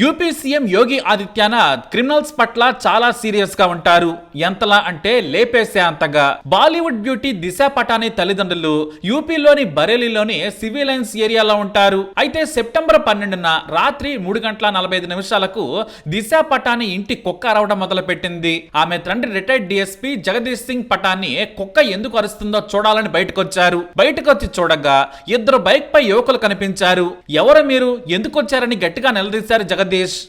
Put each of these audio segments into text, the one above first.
UP CM Yogi Adityanath criminals పట్ల చాలా సీరియస్గా ఉంటారు. ఎంతలా అంటే లేపేసే అంతగా. బాలీవుడ్ బ్యూటీ దిశ పటాని తల్లిదండ్రులు యూపీలోని బరేలీలోని సివిలైన్స్ ఏరియాలో ఉంటారు. అయితే సెప్టెంబర్ పన్నెండున రాత్రి మూడు గంటల నలభై ఐదు నిమిషాలకు దిశ పటాని ఇంటి కుక్క అరవడం మొదలు పెట్టింది ఆమె తండ్రి రిటైర్డ్ డిఎస్పీ జగదీష్ సింగ్ పటాని కుక్క ఎందుకు అరుస్తుందో చూడాలని బయటకు వచ్చారు బయటకు వచ్చి చూడగా ఇద్దరు బైక్ పై యువకులు కనిపించారు. ఎవరు మీరు? ఎందుకు వచ్చారని గట్టిగా నిలదీశారు జగదీష్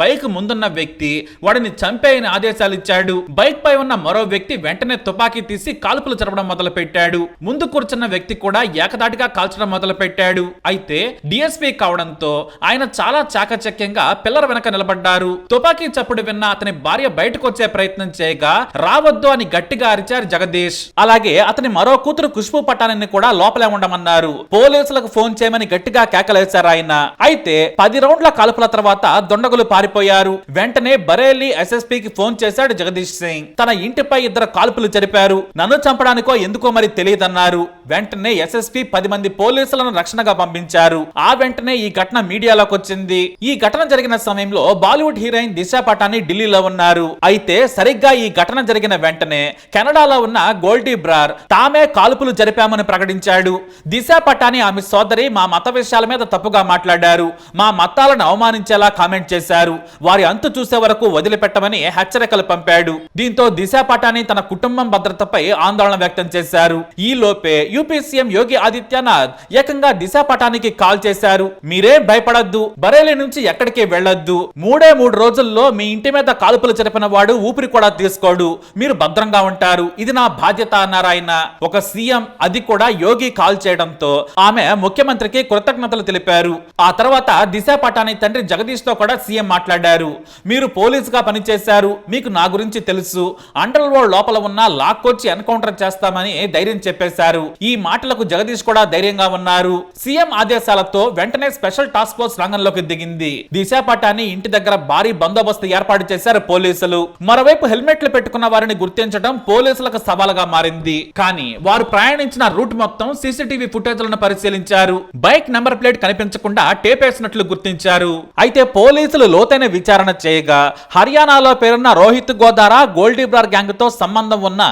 బైక్ ముందున్న వ్యక్తి వాడిని చంపేయని ఆదేశాలు ఇచ్చాడు. బైక్ పై ఉన్న మరో వ్యక్తి వెంటనే తుపాకీ తీసి కాల్పులు జరపడం మొదలు పెట్టాడు ముందు కూర్చున్న వ్యక్తి కూడా ఏకదాటిగా కాల్చడం మొదలు పెట్టాడు అయితే డిఎస్పీ కావడంతో ఆయన చాలా చాకచక్యంగా పిల్లల వెనక నిలబడ్డారు. తుపాకీ చప్పుడు విన్న అతని భార్య బయటకు వచ్చే ప్రయత్నం చేయగా రావద్దు అని గట్టిగా అరిచారు జగదీష్. అలాగే అతని మరో కూతురు ఖుష్బు పటానిని కూడా లోపలే ఉండమన్నారు. పోలీసులకు ఫోన్ చేయమని గట్టిగా కేకలేశారు ఆయన. అయితే పది రౌండ్ల కాల్పుల తర్వాత దొండగులు పారిపోయారు. వెంటనే బరేలీ ఎస్ఎస్పీకి ఫోన్ చేశాడు జగదీష్ సింగ్. తన ఇంటిపై ఇద్దరు కాల్పులు జరిపారు. నన్ను చంపడానికో ఎందుకో మరి తెలియదన్నారు. వెంటనే ఎస్ఎస్పీ పది మంది పోలీసులను రక్షణగా పంపించారు. ఆ వెంటనే ఈ ఘటన మీడియాలోకి వచ్చింది. ఈ ఘటన జరిగిన సమయంలో బాలీవుడ్ హీరోయిన్ దిశ పటాని ఢిల్లీలో ఉన్నారు. అయితే సరిగ్గా ఈ ఘటన జరిగిన వెంటనే కెనడాలో ఉన్న గోల్డీ బ్రార్ తామే కాల్పులు జరిపామని ప్రకటించాడు. దిశ పటాని ఆమె సోదరి మా మత విషయాల మీద తప్పుగా మాట్లాడారు. మా మతాలను అవమానించేలా కామెంట్ చేశారు. వారి అంతు చూసే వరకు వదిలిపెట్టమని హెచ్చరికలు పంపాడు. దీంతో దిశ పటాని తన కుటుంబం భద్రతపై ఆందోళన వ్యక్తం చేశారు. ఈ లోపే యూపీ సీఎం యోగి ఆదిత్యనాథ్ ఏకంగా దిశ పటానికి కాల్ చేశారు. మీరేం భయపడద్దు. బరేలీ నుంచి ఎక్కడికి వెళ్ళొద్దు మూడే మూడు రోజుల్లో మీ ఇంటి మీద కాల్పులు జరిపిన వాడు ఊపిరి కూడా తీసుకోడు. మీరు భద్రంగా ఉంటారు. ఇది నా బాధ్యత అన్నారు ఆయన. ఒక సీఎం అది కూడా యోగి కాల్ చేయడంతో ఆమె ముఖ్యమంత్రికి కృతజ్ఞతలు తెలిపారు. ఆ తర్వాత దిశ పటాని తండ్రి జగదీష్తో కూడా సీఎం మాట్లాడారు. మీరు పోలీసుగా పనిచేశారు. మీకు నా గురించి తెలుసు. అండర్ వరల్డ్ లోపల ఉన్న లాక్కొచ్చి ఎన్కౌంటర్ చేస్తామని ధైర్యం చెప్పేశారు. ఈ మాటలకు జగదీష్ కూడా ధైర్యంగా ఉన్నారు. సీఎం ఆదేశాలతో వెంటనే స్పెషల్ టాస్క్ ఫోర్స్ రంగంలోకి దిగింది. దిశ ఇంటి దగ్గర భారీ బందోబస్తు ఏర్పాటు చేశారు పోలీసులు. మరోవైపు హెల్మెట్లు పెట్టుకున్న వారిని గుర్తించడం పోలీసులకు సవాలుగా మారింది. కానీ వారు ప్రయాణించిన రూట్ మొత్తం సీసీటీవీ ఫుటేజ్లను పరిశీలించారు. బైక్ నెంబర్ ప్లేట్ కనిపించకుండా టేప్ వేసినట్లు గుర్తించారు. అయితే పోలీసు పోలీసులు లోతైన విచారణ చేయగా హర్యానాలో పేరున్న రోహిత్ గోదారా గోల్డీబ్రార్ గ్యాంగ్తో సంబంధం ఉన్న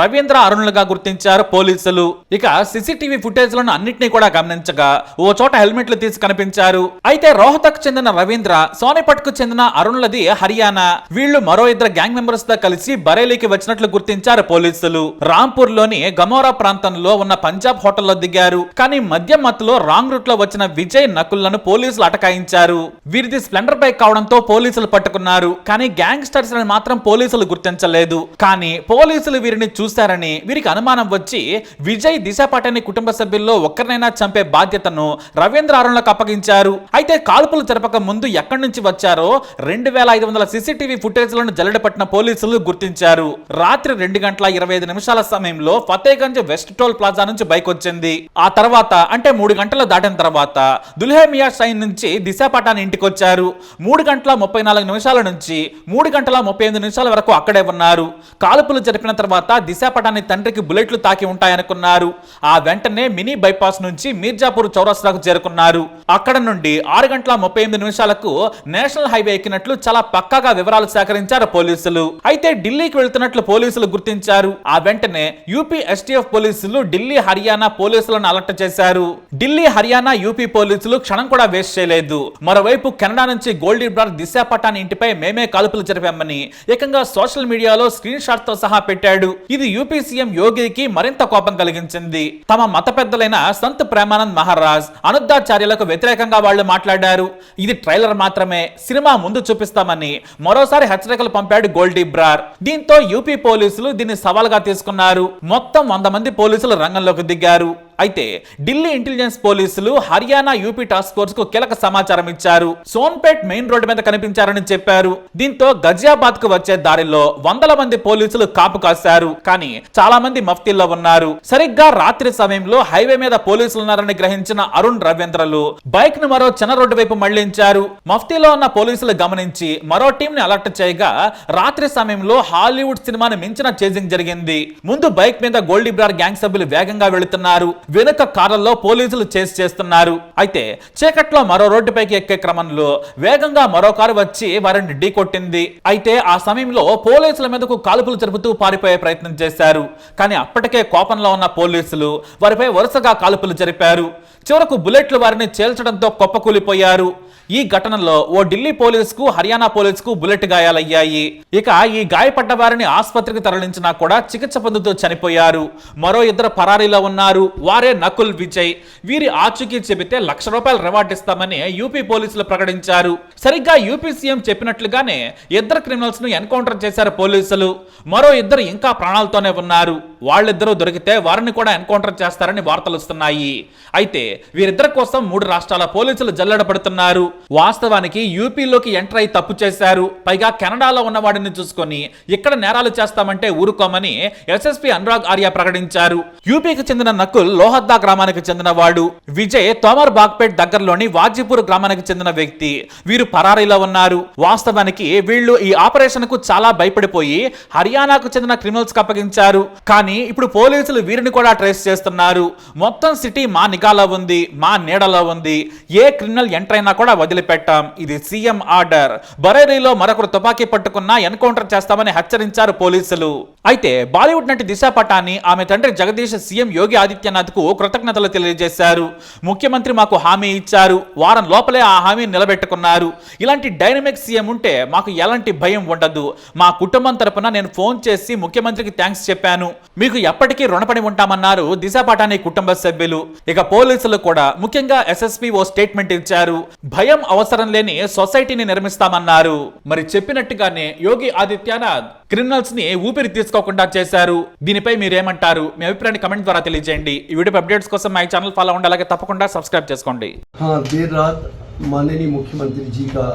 రవీంద్ర అరుణులుగా గుర్తించారు పోలీసులు. ఇక సీసీటీవీ ఫుటేజ్లను అన్నింటినీ కూడా గమనించగా ఓ చోట హెల్మెట్లు తీసి కనిపించారు. అయితే రోహతక్ చెందిన రవీంద్ర సోనిపట్కు చెందిన అరుణులది హర్యానా. వీళ్ళు మరో ఇద్దరు గ్యాంగ్ మెంబర్స్తో కలిసి బరేలీకి వచ్చినట్లు గుర్తించారు పోలీసులు. రాంపూర్లోని గమోరా ప్రాంతంలో ఉన్న పంజాబ్ హోటల్లో దిగారు. కానీ మద్యం మత్తులో రాంగ్ రూట్లో వచ్చిన విజయ్ నకుల్లను పోలీసులు అటకాయించారు. వీరిది స్ప్లెండర్ బైక్ కావడంతో పోలీసులు పట్టుకున్నారు. కానీ గ్యాంగ్స్టర్స్ అని మాత్రం పోలీసులు గుర్తించలేదు. కానీ పోలీసులు వీరిని చూశారని వీరికి అనుమానం వచ్చి విజయ్ దిశ పటని కుటుంబ సభ్యుల్లో ఒక్కరినైనా చంపే బాధ్యతను రవీంద్ర అరుణ్లకు అప్పగించారు. అయితే కాల్పులు జరపక ముందు ఎక్కడి నుంచి వచ్చారో రెండు వేల ఐదు వందల సీసీటీవీ ఫుటేజ్లను జల్లెడపట్టిన పోలీసులు గుర్తించారు. రాత్రి రెండు గంటల ఇరవై ఐదు నిమిషాల సమయంలో ఫతేగంజ్ వెస్ట్ టోల్ ప్లాజా నుంచి బైక్ వచ్చింది ఆ తర్వాత అంటే మూడు గంటలు దాటిన తర్వాత దుల్హేమియా షైన్ నుంచి దిశ పటాని ఇంటికి వచ్చారు మూడు గంటల ముప్పై నాలుగు నిమిషాల నుంచి మూడు గంటల ముప్పై ఎనిమిది నిమిషాల వరకు అక్కడే ఉన్నారు. కాల్పులు జరిపిన తర్వాత దిశాపటాన్ని తండ్రికి బుల్లెట్లు తాకి ఉంటాయనుకున్నారు. ఆ వెంటనే మినీ బైపాస్ నుంచి మీర్జాపూర్ చౌరస్తాకు చేరుకున్నారు. అక్కడ నుండి ఆరు గంటల ముప్పై ఎనిమిది నిమిషాలకు నేషనల్ హైవే ఎక్కినట్లు చాలా పక్కాగా వివరాలు సేకరించారు పోలీసులు. అయితే ఢిల్లీకి వెళ్తున్నట్లు పోలీసులు గుర్తించారు. ఆ వెంటనే యూపీ ఎస్టీఎఫ్ పోలీసులు ఢిల్లీ హర్యానా పోలీసులను అలర్ట్ చేశారు. ఢిల్లీ హర్యానా యూపీ పోలీసులు క్షణం కూడా వేస్ట్ చేయలేదు. మరోవైపు కెనడా నుంచి గోల్డీ బ్రార్ దిశ ఇంటిపై మేమే కాల్పులు జరిపామని ఏకంగా సోషల్ మీడియాలో స్క్రీన్ షాట్తో సహా పెట్టాడు. ఇది యూపీ సీఎం యోగికి మరింత కోపం కలిగించింది. తమ మత పెద్దలైన సంత్ ప్రేమానంద్ మహారాజ్ అనుద్ధాచార్యులకు వ్యతిరేకంగా వాళ్ళు మాట్లాడారు. ఇది ట్రైలర్ మాత్రమే సినిమా ముందు చూపిస్తామని మరోసారి హెచ్చరికలు పంపాడు గోల్డీ బ్రార్ దీంతో యూపీ పోలీసులు దీన్ని సవాల్గా తీసుకున్నారు. మొత్తం వంద మంది పోలీసులు రంగంలోకి దిగారు. అయితే ఢిల్లీ ఇంటెలిజెన్స్ పోలీసులు హర్యానా యూపీ టాస్క్ ఫోర్స్కు కీలక సమాచారం ఇచ్చారు. సోన్పేట్ మెయిన్ రోడ్డు మీద కనిపించారని చెప్పారు. దీంతో గజియాబాద్కు వచ్చే దారిలో వందల మంది పోలీసులు కాపు కాశారు. కానీ చాలా మంది మఫ్తీల్లో ఉన్నారు. సరిగ్గా రాత్రి సమయంలో హైవే మీద పోలీసులు ఉన్నారని గ్రహించిన అరుణ్ రవీంద్రలు బైక్ను మరో చిన్న రోడ్డు వైపు మళ్ళించారు. మఫ్తీలో ఉన్న పోలీసులు గమనించి మరో టీం ని అలర్ట్ చేయగా రాత్రి సమయంలో హాలీవుడ్ సినిమాని మించిన చేజింగ్ జరిగింది. ముందు బైక్ మీద గోల్డీబ్రార్ గ్యాంగ్ సభ్యులు వేగంగా వెళుతున్నారు. వెనుక కారుల్లో పోలీసులు చేసి చేస్తున్నారు. అయితే చీకట్లో మరో రోడ్డుపైకి ఎక్కే క్రమంలో వేగంగా మరో కారు వచ్చి వారిని ఢీకొట్టింది అయితే ఆ సమయంలో పోలీసుల మీదకు కాల్పులు జరుపుతూ పారిపోయే ప్రయత్నం చేశారు. కానీ అప్పటికే కోపంలో ఉన్న పోలీసులు వారిపై వరుసగా కాల్పులు జరిపారు. చివరకు బుల్లెట్లు వారిని చేల్చడంతో కొప్పకూలిపోయారు. ఈ ఘటనలో ఓ ఢిల్లీ పోలీసుకు హర్యానా పోలీసుకు బుల్లెట్ గాయాలయ్యాయి. ఇక ఈ గాయపడ్డ వారిని ఆసుపత్రికి తరలించినా కూడా చికిత్స పొందుతూ చనిపోయారు. మరో ఇద్దరు పరారీలో ఉన్నారు. వారే నకుల్ విజయ్. వీరి ఆచూకీ చెబితే లక్ష రూపాయలు రివార్డ్ ఇస్తామని యూపీ పోలీసులు ప్రకటించారు. సరిగ్గా యూపీ సీఎం చెప్పినట్లుగానే ఇద్దరు క్రిమినల్స్ను ఎన్కౌంటర్ చేశారు పోలీసులు. మరో ఇద్దరు ఇంకా ప్రాణాలతోనే ఉన్నారు. వాళ్ళిద్దరూ దొరికితే వారిని కూడా ఎన్కౌంటర్ చేస్తారని వార్తలు వస్తున్నాయి. అయితే వీరిద్దరి కోసం మూడు రాష్ట్రాల పోలీసులు జల్లెడ పడుతున్నారు వాస్తవానికి యూపీలోకి ఎంటర్ అయి తప్పు చేశారు. పైగా కెనడాలో ఉన్న వాడిని చూసుకొని ఇక్కడ నేరాలు చేస్తామంటే ఊరుకోమని ఎస్ఎస్పీ అనురాగ్ ఆర్య ప్రకటించారు. యూపీకి చెందిన నకుల్ లోహద్దా గ్రామానికి చెందిన వాడు విజయ్ తోమర్ బాగ్పేట్ దగ్గరలోని వాజీపూర్ గ్రామానికి చెందిన వ్యక్తి. వీరు పరారీలో ఉన్నారు. వాస్తవానికి వీళ్ళు ఈ ఆపరేషన్కు చాలా భయపడిపోయి హర్యానాకు చెందిన క్రిమినల్స్కి అప్పగించారు. కానీ ఇప్పుడు పోలీసులు వీరిని కూడా ట్రేస్ చేస్తున్నారు. మొత్తం సిటీ మా నిఘాలో ఉంది మా నీడలో ఉంది. ఏ క్రిమినల్ ఎంటర్ అయినా కూడా వదిలిపెట్టాం. ఇది సీఎం ఆర్డర్. బరేలీలో మరొకరు తుపాకీ పట్టుకున్నా ఎన్కౌంటర్ చేస్తామని హెచ్చరించారు పోలీసులు. అయితే బాలీవుడ్ నటి దిశా పటాని ఆమె తండ్రి జగదీశ సీఎం యోగి ఆదిత్యనాథ్కు కృతజ్ఞతలు తెలియజేశారు. ముఖ్యమంత్రి మాకు హామీ ఇచ్చారు. వారం లోపలే ఆ హామీ నిలబెట్టుకున్నారు. ఇలాంటి డైనమిక్ సీఎం ఉంటే మాకు ఎలాంటి భయం ఉండదు. మా కుటుంబం తరపున నేను ఫోన్ చేసి ముఖ్యమంత్రికి థ్యాంక్స్ చెప్పాను. మీకు ఎప్పటికీ రుణపడి ఉంటామన్నారు దిశా పటాని కుటుంబ సభ్యులు. ఇక పోలీసులు కూడా ముఖ్యంగా ఎస్ఎస్పీ ఓ స్టేట్మెంట్ ఇచ్చారు. భయం అవసరం లేని సొసైటీని నిర్మిస్తామన్నారు. మరి చెప్పినట్టుగానే యోగి ఆదిత్యనాథ్ క్రిమినల్స్ని ఊపిరి తీసుకోకుండా చేశారు దీనిపై మీరేమంటారు మీ అభిప్రాయాన్ని కమెంట్ ద్వారా తెలియజేయండి ఈ వీడియో అప్డేట్స్ కోసం మా ఛానల్ ఫాలో అవ్వండి అలాగే తప్పకుండా సబ్స్క్రైబ్ చేసుకోండి हाँ देर रात माननीय मुख्यमंत्री जी का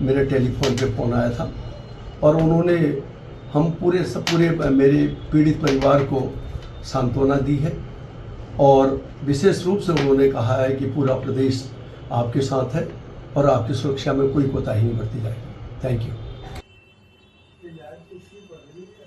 मेरे टेलीफोन पे फ़ोन आया था और उन्होंने हम पूरे सब पूरे मेरे पीड़ित परिवार को सांत्वना दी है और विशेष रूप से उन्होंने कहा है कि पूरा प्रदेश आपके साथ है और आपकी सुरक्षा में कोई कोताही नहीं बरती जाएगी थैंक यू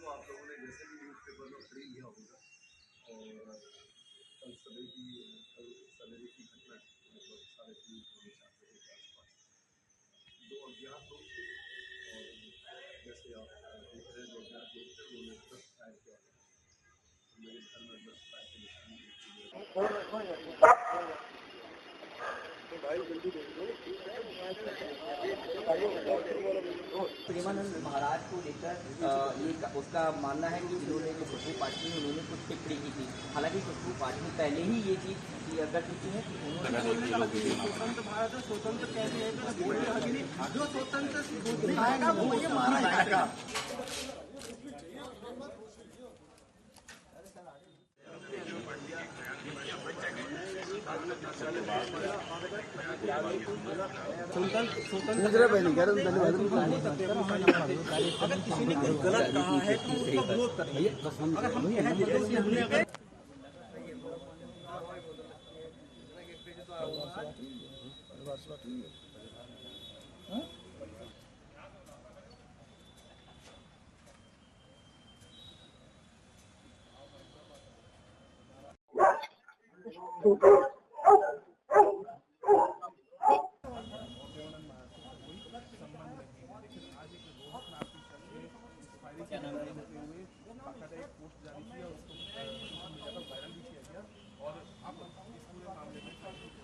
तो आप लोगों ने जैसे भी न्यूज़ पेपर में फ्री लिया होगा। और कल सवेरे की, कल सवेरे की घटना मतलब साढ़े तीन पौने चार बजे के आसपास। दो अज्ञात लोग थे और जैसे आप देख रहे हैं जो अज्ञात लोग थे, उन्होंने दस फायर किया। मेरे घर में दस फायर के निशान भाई जल्दी देख लो। प्रेमानंद महाराज को लेकर ये उसका मानना है कि इन्होंने जो खुशबू पाटनी उन्होंने कुछ टिप्पणी की थी। हालाँकि खुशबू पाटनी पहले ही ये चीज़ किया कर चुकी है स्वतंत्र भारत स्वतंत्र कैसे है तो जो स्वतंत्र दूसरे पे नहीं कह रहे अगर किसी ने गलत कहा है तो उसका विरोध करेंगे